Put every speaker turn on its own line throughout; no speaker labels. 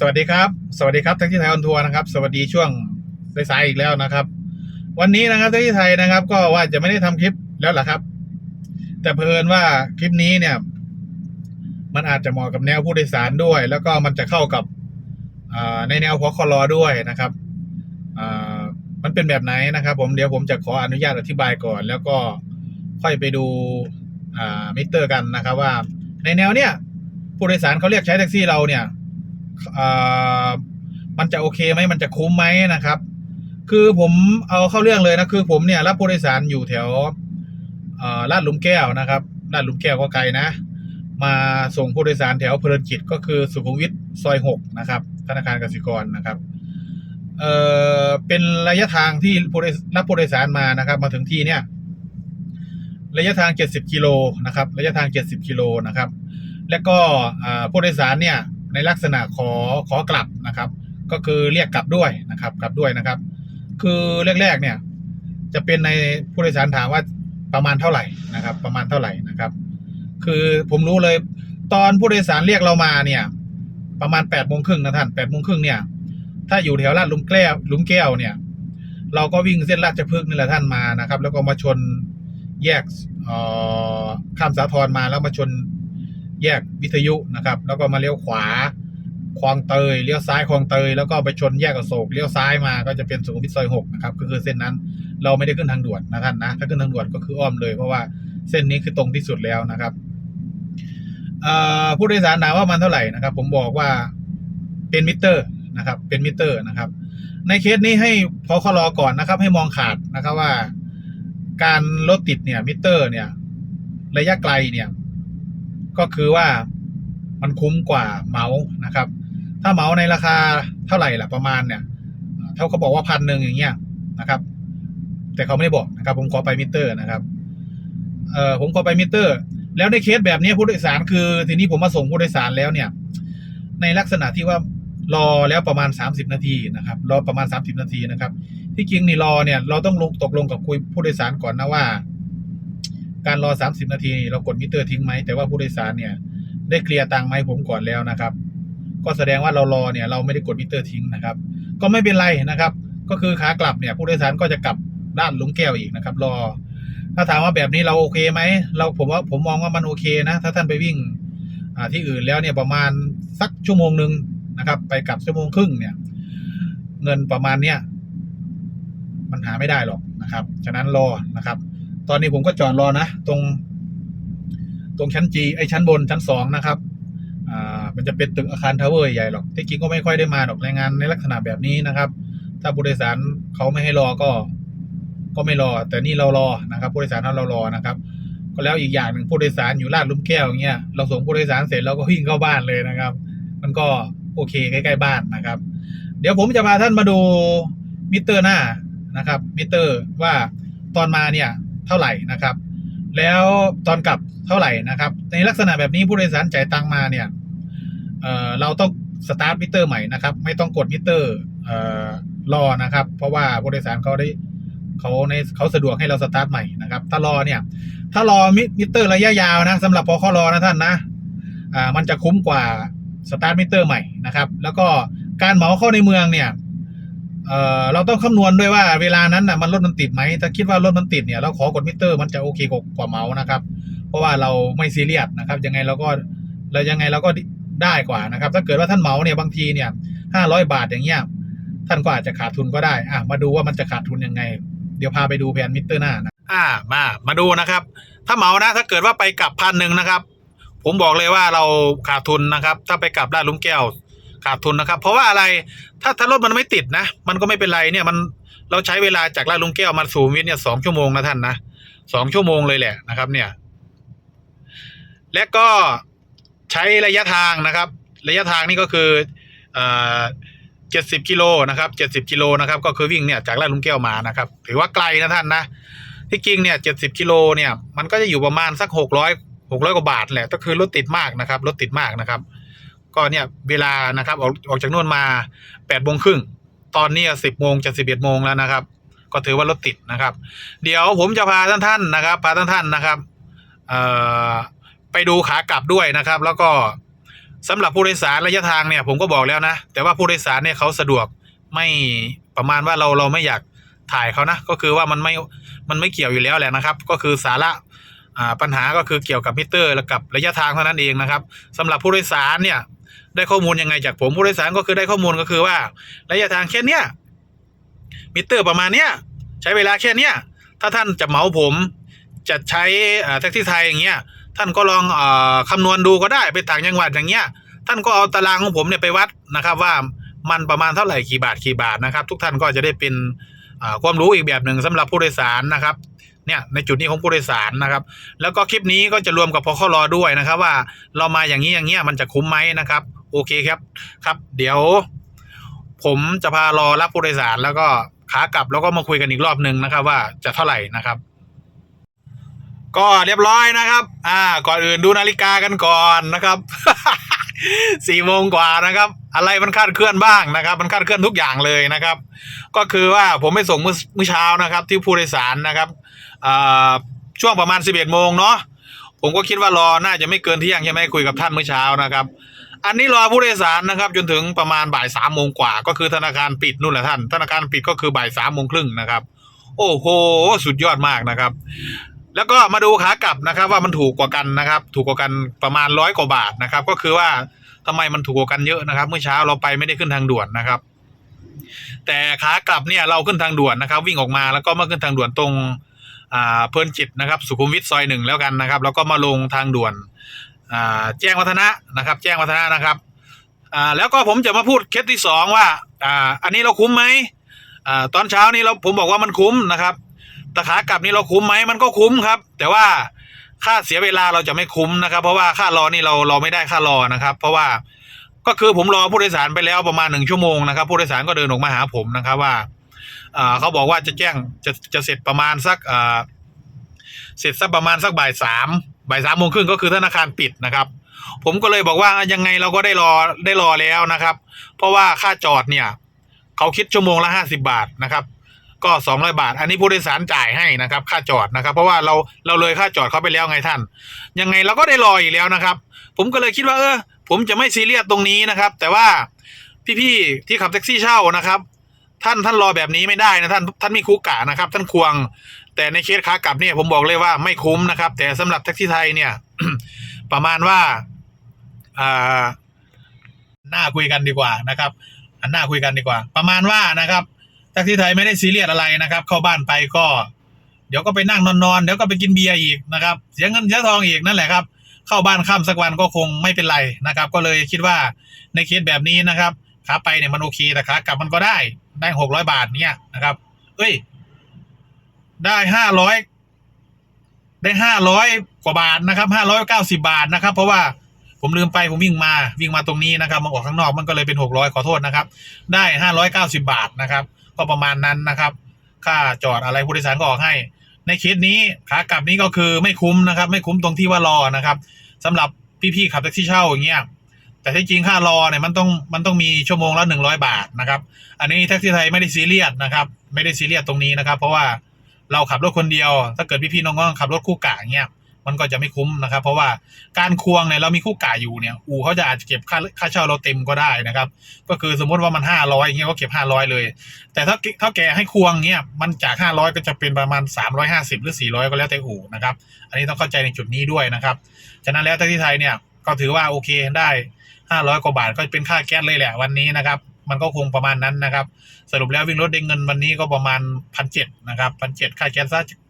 สวัสดีครับ สวัสดีครับทั้งที่ไทยออนทัวร์นะครับ สวัสดีช่วงสายๆอีกแล้วนะครับ วันนี้นะครับทั้งที่ไทยนะครับ ก็ว่าจะไม่ได้ทำคลิปแล้วล่ะครับ แต่เพลินว่าคลิปนี้เนี่ย มันอาจจะเหมาะกับแนวผู้โดยสารด้วย แล้วก็มันจะเข้ากับในแนวพอคลอด้วยนะครับมันเป็นแบบไหนนะครับ ผมเดี๋ยวผมจะขออนุญาตอธิบายก่อน แล้วก็ค่อยไปดูมิเตอร์กันนะครับ ว่าในแนวเนี้ยผู้โดยสารเขาเรียกใช้แท็กซี่เราเนี่ย มันจะโอเคไหมมันจะคุ้มไหมนะครับ คือผมเอาเข้าเรื่องเลยนะคือผมเนี่ยรับผู้โดยสารอยู่แถวลาดหลุมแก้วนะครับลาดหลุมแก้วก็ไกลนะ มาส่งผู้โดยสารแถวเพลินจิตก็คือสุขุมวิทซอยหกนะครับ ธนาคารกสิกรนะครับเออเป็นระยะทางที่รับผู้โดยสารมานะครับ มาถึงที่เนี่ย ระยะทาง 70กิโลนะครับ ระยะทาง 70กิโลนะครับ แล้วก็ผู้โดยสารเนี่ย ในลักษณะขอขอกลับนะครับ ก็คือเรียกกลับด้วยนะครับกลับด้วยนะครับ คือแรกๆเนี่ยจะเป็นในผู้โดยสารถามว่าประมาณเท่าไหร่นะครับ ประมาณเท่าไหร่นะครับ คือผมรู้เลยตอนผู้โดยสารเรียกเรามาเนี่ย ประมาณแปดโมงครึ่งนะท่านแปดโมงครึ่งเนี่ยถ้าอยู่แถวลาดลุมแก้วลุมแก้วเนี่ย เราก็วิ่งเส้นราชพฤกษ์นี่แหละท่านมานะครับ แล้วก็มาชนแยกอ่อข้ามสาทรมาแล้วมาชน แยกวิทยุนะครับ แล้วก็มาเลี้ยวขวาคลองเตยเลี้ยวซ้ายคลองเตยแล้วก็ไปชนแยกอโศกเลี้ยวซ้ายมาก็จะเป็นสุขุมวิทซอยหกนะครับก็คือเส้นนั้นเราไม่ได้ขึ้นทางด่วนนะท่านนะถ้าขึ้นทางด่วนก็คืออ้อมเลย เพราะว่าเส้นนี้คือตรงที่สุดแล้วนะครับผู้โดยสารถามว่ามันเท่าไหร่นะครับ ผมบอกว่าเป็นมิเตอร์นะครับ เป็นมิเตอร์นะครับ ในเคสนี้ให้พอขรอก่อนนะครับ ให้มองขาดนะครับว่า การรถติดเนี่ยมิเตอร์ เนี่ย ระยะไกลเนี่ย ก็คือว่ามันคุ้มกว่าเมาส์นะครับ ถ้าเมาส์ในราคาเท่าไหร่ล่ะประมาณเนี่ยเท่าเขาบอกว่าพันหนึ่งอย่างเงี้ยนะครับ แต่เขาไม่ได้บอกนะครับ ผมขอไปมิเตอร์นะครับเอ่อผมขอไปมิเตอร์ แล้วในเคสแบบนี้ผู้โดยสารคือ ทีนี้ผมมาส่งผู้โดยสารแล้วเนี่ย ในลักษณะที่ว่ารอแล้วประมาณ 30 นาทีนะครับ รอประมาณ 30 นาทีนะครับ ที่จริงนี่รอเนี่ยเราต้องลงตกลงกับคุยผู้โดยสารก่อนนะว่า การรอ 30 นาที เรากดมิเตอร์ทิ้งไหมแต่ว่าผู้โดยสารเนี่ย ได้เคลียร์ตังค์มาให้ผมก่อนแล้วนะครับ ก็แสดงว่าเรารอเนี่ยเราไม่ได้กดมิเตอร์ทิ้งนะครับ ก็ไม่เป็นไรนะครับ ก็คือขากลับเนี่ย ผู้โดยสารก็จะกลับด้านลุมแก้วอีกนะครับ รอ ถ้าถามว่าแบบนี้เราโอเคไหมเราผมว่าผมมองว่ามันโอเคนะ ถ้าท่านไปวิ่งอ่าที่อื่นแล้วเนี่ยประมาณสักชั่วโมงหนึ่งนะครับ ไปกลับชั่วโมงครึ่งเนี่ย เงินประมาณเนี้ยมันหาไม่ได้หรอกนะครับ ฉะนั้นรอนะครับ ตอนนี้ผมก็จอดรอนะ ตรง ตรงชั้นจีไอชั้นบนชั้นสองนะครับอ่ามันจะเป็นตึกอาคารทาวเวอร์ใหญ่หรอกที่จริงก็ไม่ค่อยได้มาหรอกรายงานในลักษณะแบบนี้นะครับ ถ้าผู้โดยสารเขาไม่ให้รอก็ ก็ไม่รอ แต่นี่เรารอนะครับ ผู้โดยสารเรารอนะครับก็แล้วอีกอย่างหนึ่งผู้โดยสารอยู่ลาดลุมแก้วอย่างเงี้ยเราส่งผู้โดยสารเสร็จเราก็วิ่งเข้าบ้านเลยนะครับ มันก็โอเคใกล้ๆบ้านนะครับ เดี๋ยวผมจะพาท่านมาดูมิเตอร์หน้านะครับมิเตอร์ว่าตอนมาเนี่ย เท่าไหร่นะครับ แล้วตอนกลับเท่าไหร่นะครับ ในลักษณะแบบนี้ผู้โดยสารจ่ายตังมาเนี่ยเเราต้องสตาร์ทมิเตอร์ใหม่นะครับ ไม่ต้องกดมิเตอร์เอ่อรอนะครับ เพราะว่าผู้โดยสารเขาได้เขาในเขาสะดวกให้เราสตาร์ทใหม่นะครับ ถ้ารอเนี่ย ถ้ารอมิมิเตอร์ระยะยาวนะสำหรับพอข้อรอนะท่านนะมันจะคุ้มกว่าสตาร์ทมิเตอร์ใหม่นะครับ แล้วก็การเหมาเข้าในเมืองเนี่ย เอ่อเราต้องคำนวณด้วยว่าเวลานั้นน่ะมันรถมันติดไหมถ้าคิดว่ารถมันติดเนี่ยเราขอกดมิเตอร์มันจะโอเคกว่ากว่าเหมานะครับ เพราะว่าเราไม่ซีเรียสนะครับ ยังไงเราก็เรายังไงเราก็ได้กว่านะครับ ถ้าเกิดว่าท่านเมาส์เนี่ยบางทีเนี่ยห้าร้อยบาทอย่างเงี้ยท่านก็อาจจะขาดทุนก็ได้อะมาดูว่ามันจะขาดทุนยังไง เดี๋ยวพาไปดูแผนมิเตอร์หน้านะอ่ามามาดูนะครับ ถ้าเมานะ ถ้าเกิดว่าไปกลับพันหนึ่งนะครับ ผมบอกเลยว่าเราขาดทุนนะครับ ถ้าไปกลับลาดหลุมแก้ว ขาดทุนนะครับ เพราะว่าอะไรถ้าถ้ารถมันไม่ติดนะ มันก็ไม่เป็นไรเนี่ยมันเราใช้เวลาจากลาดลุมแก้วมาสู่วิทเนี่ยสองชั่วโมงนะท่านนะสองชั่วโมงเลยแหละนะครับ เนี่ย และก็ใช้ระยะทางนะครับ ระยะทางนี่ก็คือเจ็ดสิบกิโลนะครับเจ็ดสิบกิโลนะครับ ก็คือวิ่งเนี่ยจากลาดลุมแก้วมานะครับ ถือว่าไกลนะท่านนะที่จริงเนี่ยเจ็ดสิบกิโลเนี่ย มันก็จะอยู่ประมาณสักหกร้อยหกร้อยกว่าบาทแหละก็คือรถติดมากนะครับรถติดมากนะครับ ก็เนี่ยเวลานะครับออกออกจากนู่นมาแปดโมงครึ่งตอนนี้สิบโมงจะสิบเอ็ดโมงแล้วนะครับ ก็ถือว่ารถติดนะครับ เดี๋ยวผมจะพาท่านท่านนะครับพาท่านท่านนะครับไปดูขากลับด้วยนะครับ แล้วก็สำหรับผู้โดยสารระยะทางเนี่ยผมก็บอกแล้วนะ แต่ว่าผู้โดยสารเนี่ยเขาสะดวกไม่ประมาณว่าเราเราไม่อยากถ่ายเขานะ ก็คือว่ามันไม่มันไม่เกี่ยวอยู่แล้วแหละนะครับ ก็คือสาระปัญหาก็คือเกี่ยวกับมิเตอร์และกับระยะทางเท่านั้นเองนะครับสำหรับผู้โดยสารเนี่ย ได้ข้อมูลยังไงจากผมผู้โดยสารก็คือได้ข้อมูลก็คือว่า ระยะทางแค่เนี้ยมิเตอร์ประมาณเนี้ยใช้เวลาแค่เนี้ยถ้าท่านจะเหมาผมจะใช้แท็กซี่ไทยอย่างเงี้ยท่านก็ลองอคำนวณดูก็ได้ไปต่างจังหวัดอย่างเงี้ยท่านก็เอาตารางของผมเนี่ยไปวัดนะครับว่ามันประมาณเท่าไหร่กี่บาทกี่บาทนะครับ ทุกท่านก็จะได้เป็นความรู้อีกแบบหนึ่งสำหรับผู้โดยสารนะครับ เนี่ยในจุดนี้ของผู้โดยสารนะครับ แล้วก็คลิปนี้ก็จะรวมกับพครอด้วยนะครับ ว่าเรามาอย่างนี้อย่างเงี้ยมันจะคุ้มไหมนะครับ โอเคครับครับ เดี๋ยว ผมจะพารอรับผู้โดยสารแล้วก็ขากลับแล้วก็มาคุยกันอีกรอบหนึ่งนะครับ ว่าจะเท่าไหร่นะครับ ก็เรียบร้อยนะครับ อ่า ก่อนอื่นดูนาฬิกากันก่อนนะครับ สี่โมงกว่านะครับ อะไรมันคาดเคลื่อนบ้างนะครับ มันคาดเคลื่อนทุกอย่างเลยนะครับ ก็คือว่าผมไปส่งเมื่อเช้านะครับ ที่ผู้โดยสารนะครับช่วงประมาณสิบเอ็ดโมงเนาะผมก็คิดว่ารอน่าจะไม่เกินเที่ยงใช่ไหมคุยกับท่านเมื่อเช้านะครับ อันนี้รอผู้โดยสารนะครับ จนถึงประมาณบ่ายสามโมงกว่า ก็คือธนาคารปิดนู่นแหละท่าน ธนาคารปิดก็คือบ่ายสามโมงครึ่งนะครับ โอ้โห สุดยอดมากนะครับ แล้วก็มาดูขากลับนะครับ ว่ามันถูกกว่ากันนะครับ ถูกกว่ากันประมาณร้อยกว่าบาทนะครับ ก็คือว่าทำไมมันถูกกว่ากันเยอะนะครับ เมื่อเช้าเราไปไม่ได้ขึ้นทางด่วนนะครับ แต่ขากลับเนี่ยเราขึ้นทางด่วนนะครับ วิ่งออกมาแล้วก็มาขึ้นทางด่วนตรงอ่าเพลินจิตนะครับ สุขุมวิทซอยหนึ่งแล้วกันนะครับ แล้วก็มาลงทางด่วนอ่าแจ้งวัฒนะนะครับ แจ้งวัฒนะนะครับอ่าแล้วก็ผมจะมาพูดเคสที่สองว่าอ่าอันนี้เราคุ้มไหมอ่าตอนเช้านี้เราผมบอกว่ามันคุ้มนะครับ แต่ขากลับนี่เราคุ้มไหมมันก็คุ้มครับ แต่ว่าค่าเสียเวลาเราจะไม่คุ้มนะครับ เพราะว่าค่ารอนี่เราเราไม่ได้ค่ารอนะครับ เพราะว่าก็คือผมรอผู้โดยสารไปแล้วประมาณหนึ่งชั่วโมงนะครับ ผู้โดยสารก็เดินออกมาหาผมนะครับว่าเขาบอกว่าจะแจ้งจะจะเสร็จประมาณสักเสร็จสักประมาณสักบ่ายสามบ่ายสามโมงครึ่งก็คือธนาคารปิดนะครับ ผมก็เลยบอกว่ายังไงเราก็ได้รอได้รอแล้วนะครับ เพราะว่าค่าจอดเนี่ย เขาคิดชั่วโมงละห้าสิบาทนะครับ ก็สองร้อยบาท อันนี้ผู้โดยสารจ่ายให้นะครับ ค่าจอดนะครับ เพราะว่าเราเราเลยค่าจอดเขาไปแล้วไงท่าน ยังไงเราก็ได้รออีกแล้วนะครับ ผมก็เลยคิดว่าเออผมจะไม่ซีเรียสตรงนี้นะครับ แต่ว่าพี่ๆที่ขับแท็กซี่เช่านะครับ ท่านท่านรอแบบนี้ไม่ได้นะท่านท่านมีคุกกะนะครับ ท่านควง แต่ในเคสขากลับเนี่ยผมบอกเลยว่าไม่คุ้มนะครับ แต่สำหรับแท็กซี่ไทยเนี่ย ประมาณว่าอ่าหน้าคุยกันดีกว่านะครับ อันหน้าคุยกันดีกว่า ประมาณว่านะครับ แท็กซี่ไทยไม่ได้ซีเรียสอะไรนะครับ เข้าบ้านไปก็ เดี๋ยวก็ไปนั่งนอนๆเดี๋ยวก็ไปกินเบียร์อีกนะครับ เสียเงินเสียทองอีกนั่นแหละครับ เข้าบ้านค่ำสักวันก็คงไม่เป็นไรนะครับ ก็เลยคิดว่าในเคสแบบนี้นะครับขาไปเนี่ยมันโอเคแต่ขากลับมันก็ได้ได้หกร้อยบาทเนี่ยนะครับ เอ้ย ได้ห้าร้อยได้ห้าร้อยกว่าบาทนะครับห้าร้อยเก้าสิบาทนะครับ เพราะว่าผมลืมไปผมวิ่งมาวิ่งมาตรงนี้นะครับมาออกข้างนอกมันก็เลยเป็นหกร้อยขอโทษนะครับ ได้ห้าร้อยเก้าสิบาทนะครับ ก็ประมาณนั้นนะครับ ค่าจอดอะไรผู้โดยสารก็ออกให้ ในเคสนี้ขากลับนี้ก็คือไม่คุ้มนะครับ ไม่คุ้มตรงที่ว่ารอนะครับสำหรับพี่ๆขับแท็กซี่เช่าอย่างเงี้ยแต่ที่จริงค่ารอเนี่ยมันต้องมันต้องมีชั่วโมงละหนึ่งร้อยบาทนะครับ อันนี้แท็กซี่ไทยไม่ได้ซีเรียสนะครับ ไม่ได้ซีเรียสตรงนี้นะครับ เพราะว่าเราขับรถคนเดียว ถ้าเกิดพี่ๆน้องๆขับรถคู่กะเงี้ย มันก็จะไม่คุ้มนะครับ เพราะว่าการควงเนี่ยเรามีคู่กะอยู่เนี่ย อู่เขาจะอาจจะเก็บค่าค่าเช่าเราเต็มก็ได้นะครับ ก็คือสมมติว่ามันห้าร้อยเงี้ยก็เก็บห้าร้อยเลย แต่ถ้าถ้าแกให้ควงเงี้ยมันจากห้าร้อยก็จะเป็นประมาณสามร้อยห้าสิบหรือสี่ร้อยก็แล้วแต่อู่นะครับ อันนี้ต้องเข้าใจในจุดนี้ด้วยนะครับฉะนั้นแล้วแท็กซี่ไทยเนี่ยก็ถือว่าโอเคได้ห้าร้อยกว่าบาทก็เป็นค่าแก๊สเลยแหละวันนี้นะครับมันก็คงประมาณนั้นนะครับ สรุปแล้ววิ่งรถได้เงินวันนี้ก็ประมาณพันเจ็ดนะครับพันเจ็ดค่าแก๊ส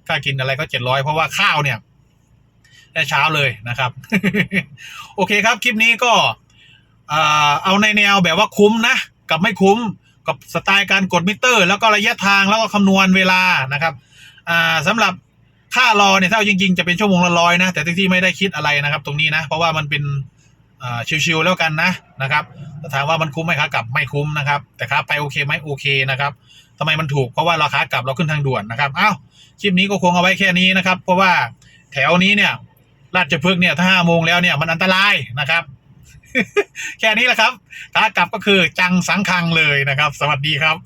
ค่ากินอะไรก็เจ็ดร้อยเพราะว่าข้าวเนี่ย ได้เช้าเลยนะครับ โอเคครับ คลิปนี้ก็เอาในแนวแบบว่าคุ้มนะกับไม่คุ้มกับสไตล์การกดมิเตอร์ แล้วก็ระยะทางแล้วก็คำนวณเวลานะครับสำหรับค่ารอเนี่ยถ้าเอาจริง ๆ จะเป็นชั่วโมงละร้อยนะแต่ที่ไม่ได้คิดอะไรนะครับ ตรงนี้นะ เพราะว่ามันเป็นชิวๆแล้วกันนะนะครับถามว่ามันคุ้มไหมครับกับไม่คุ้มนะครับ แต่ครับไปโอเคไหมโอเคนะครับทำไมมันถูกเพราะว่าราคากลับเราขึ้นทางด่วนนะครับอ้าวคลิปนี้ก็คงเอาไว้แค่นี้นะครับ เพราะว่าแถวนี้เนี่ย ราชพฤกษ์เนี่ยถ้าห้าโมงแล้วเนี่ยมันอันตรายนะครับ แค่นี้แหละครับ ถ้ากลับก็คือจังสังคังเลยนะครับ สวัสดีครับ